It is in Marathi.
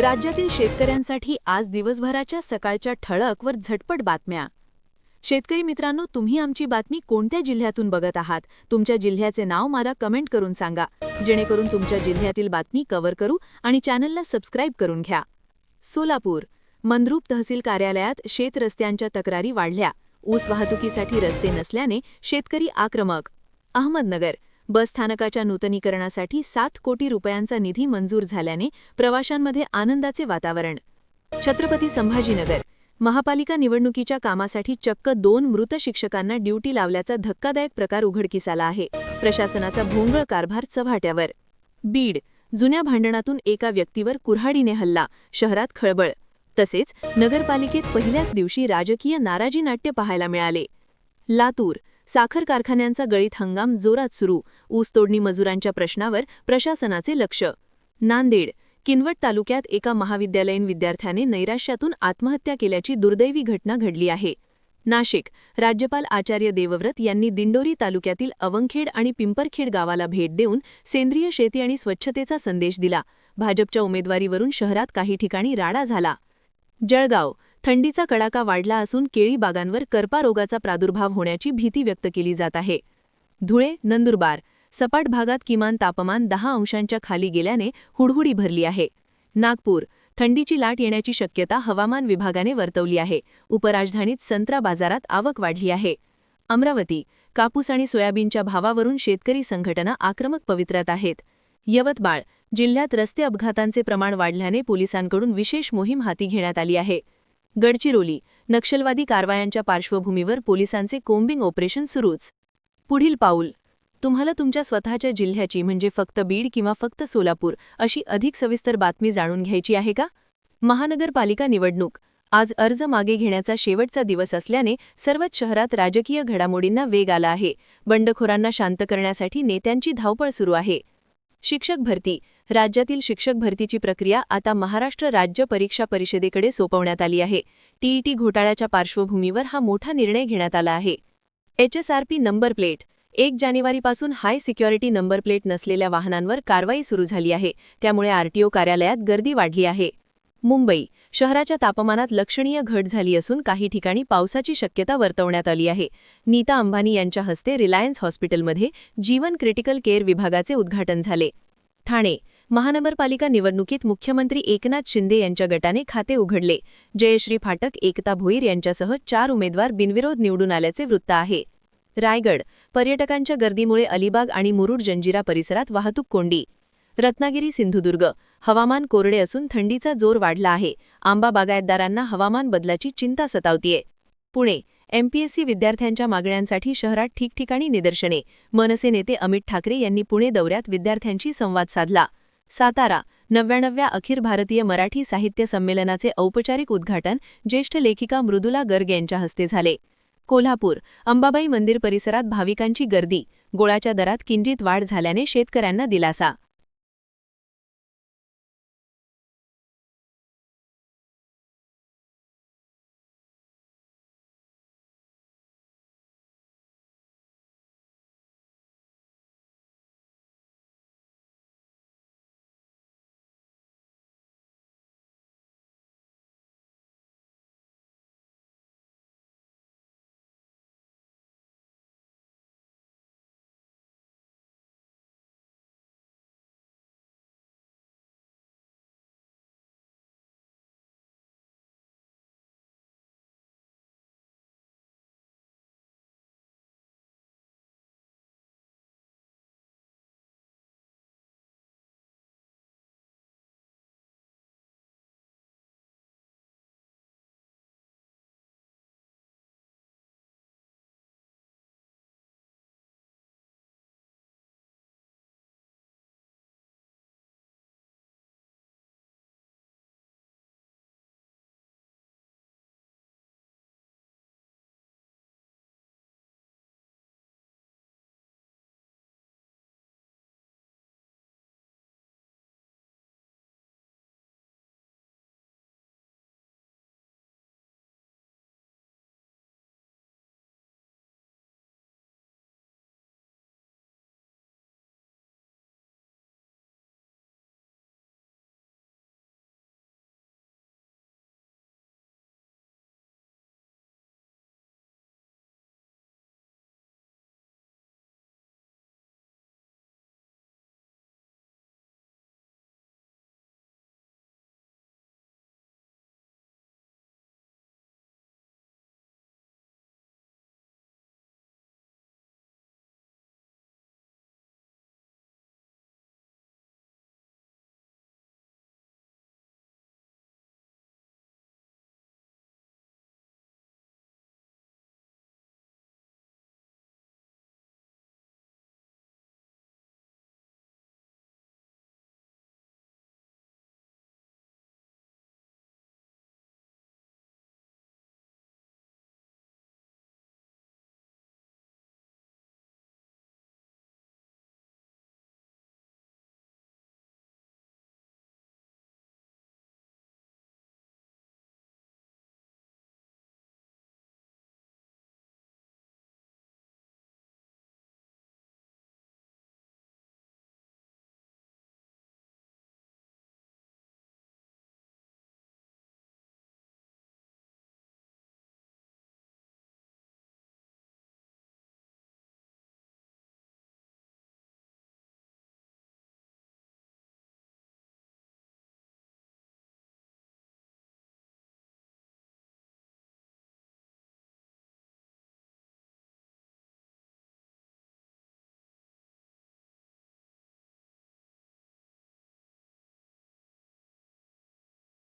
राज्यातील शेतकऱ्यांसाठी आज दिवसभराच्या सकाळच्या ठळक वर झटपट बातम्या. शेतकरी मित्रांनो तुम्ही आमची बातमी कोणत्या जिल्ह्यातून बघत आहात? तुमच्या जिल्ह्याचे नाव मला कमेंट करून सांगा. जेणेकरून तुमच्या जिल्ह्यातील बातमी कव्हर करू आणि चॅनलला सबस्क्राईब करून घ्या. सोलापूर मंद्रूप तहसील कार्यालयात शेत रस्त्यांच्या तक्रारी वाढल्या. ऊस वाहतुकीसाठी रस्ते नसल्याने शेतकरी आक्रमक. अहमदनगर बस स्थानकाच्या नूतनीकरणासाठी सात कोटी रुपयांचा निधी मंजूर झाल्याने प्रवाशांमध्ये आनंदाचे वातावरण. छत्रपती संभाजीनगर. महापालिका निवडणुकीच्या कामासाठी चक्क दोन मृत शिक्षकांना ड्युटी लावल्याचा धक्कादायक प्रकार उघडकीस आला आहे. प्रशासनाचा भोंगळ कारभार चव्हाट्यावर. बीड. जुन्या भांडणातून एका व्यक्तीवर कुऱ्हाडीने हल्ला शहरात खळबळ. तसेच नगरपालिकेत पहिल्याच दिवशी राजकीय नाराजी नाट्य पाहायला मिळाले. लातूर. साखर कारखान्यांचा गळीत हंगाम जोरात सुरू. ऊसतोडणी मजुरांच्या प्रश्नावर प्रशासनाचे लक्ष. नांदेड किनवट तालुक्यात एका महाविद्यालयीन विद्यार्थ्याने नैराश्यातून आत्महत्या केल्याची दुर्दैवी घटना घडली आहे. नाशिक राज्यपाल आचार्य देवव्रत यांनी दिंडोरी तालुक्यातील अवंखेड आणि पिंपरखेड गावाला भेट देऊन सेंद्रिय शेती आणि स्वच्छतेचा संदेश दिला. भाजपच्या उमेदवारीवरून शहरात काही ठिकाणी राडा झाला. जळगाव थंडीचा कडाका वाढला असून केळी बागांवर करपा रोगाचा प्रादुर्भाव होण्याची भीती व्यक्त केली जात आहे. धुळे नंदुरबार सपाट भागात किमान तापमान दहा अंशांच्या खाली गेल्याने हुडहुडी भरली आहे. नागपूर थंडीची लाट येण्याची शक्यता हवामान विभागाने वर्तवली आहे. उपराजधानीत संत्रा बाजारात आवक वाढली आहे. अमरावती कापूस आणि सोयाबीनच्या भावावरून शेतकरी संघटना आक्रमक पवित्र्यात आहेत. यवतमाळ जिल्ह्यात रस्ते अपघातांचे प्रमाण वाढल्याने पोलिसांकडून विशेष मोहीम हाती घेण्यात आली आहे. गडचिरोली नक्षलवादी कारवायांच्या पार्श्वभूमीवर पोलिसांचे कोम्बिंग ऑपरेशन सुरूच. पुढील पाऊल तुम्हाला तुमच्या स्वतःच्या जिल्ह्याची म्हणजे फक्त बीड किंवा फक्त सोलापूर अशी अधिक सविस्तर बातमी जाणून घ्यायची आहे का? महानगरपालिका निवडणूक आज अर्ज मागे घेण्याचा शेवटचा दिवस असल्याने सर्वच शहरात राजकीय घडामोडींना वेग आला आहे. बंडखोरांना शांत करण्यासाठी नेत्यांची धावपळ सुरू आहे. शिक्षक भरती राज्यातील शिक्षक भरतीची प्रक्रिया आता महाराष्ट्र राज्य परीक्षा परिषदेकडे सोपवण्यात आली आहे. टीईटी घोटाळ्याच्या पार्श्वभूमीवर हा मोठा निर्णय घेण्यात आला आहे. HSRP number plate. एक जानेवारीपासून हाय सिक्युरिटी नंबर प्लेट नसलेल्या वाहनांवर कारवाई सुरू झाली आहे. त्यामुळे आरटीओ कार्यालयात गर्दी वाढली आहे. मुंबई. शहराच्या तापमानात लक्षणीय घट झाली असून काही ठिकाणी पावसाची शक्यता वर्तवण्यात आली आहे. नीता अंबानी यांच्या हस्ते रिलायन्स हॉस्पिटलमध्ये जीवन क्रिटिकल केअर विभागाचे उद्घाटन झाले. ठाणे. महानगरपालिका निवडणुकीत मुख्यमंत्री एकनाथ शिंदे यांच्या गटाने खाते उघडले. जयश्री फाटक एकता भोईर यांच्यासह चार उमेदवार बिनविरोध निवडून आल्याचे वृत्त आहे. रायगड पर्यटकांच्या गर्दीमुळे अलिबाग आणि मुरुड जंजिरा परिसरात वाहतूक कोंडी. रत्नागिरी सिंधुदुर्ग हवामान कोरडे असून थंडीचा जोर वाढला आहे. आंबा बागायतदारांना हवामान बदलाची चिंता सतावतीये. पुणे एमपीएससी विद्यार्थ्यांच्या मागण्यांसाठी शहरात ठिकठिकाणी निदर्शने. मनसे नेते अमित ठाकरे यांनी पुणे दौऱ्यात विद्यार्थ्यांशी संवाद साधला. सातारा नव्याण्णव्या अखिल भारतीय मराठी साहित्य संमेलनाचे औपचारिक उद्घाटन ज्येष्ठ लेखिका मृदुला गर्ग यांच्या हस्ते झाले. कोल्हापूर अंबाबाई मंदिर परिसरात भाविकांची गर्दी गोळाच्या दरात किंचित वाढ झाल्याने शेतकऱ्यांना दिलासा.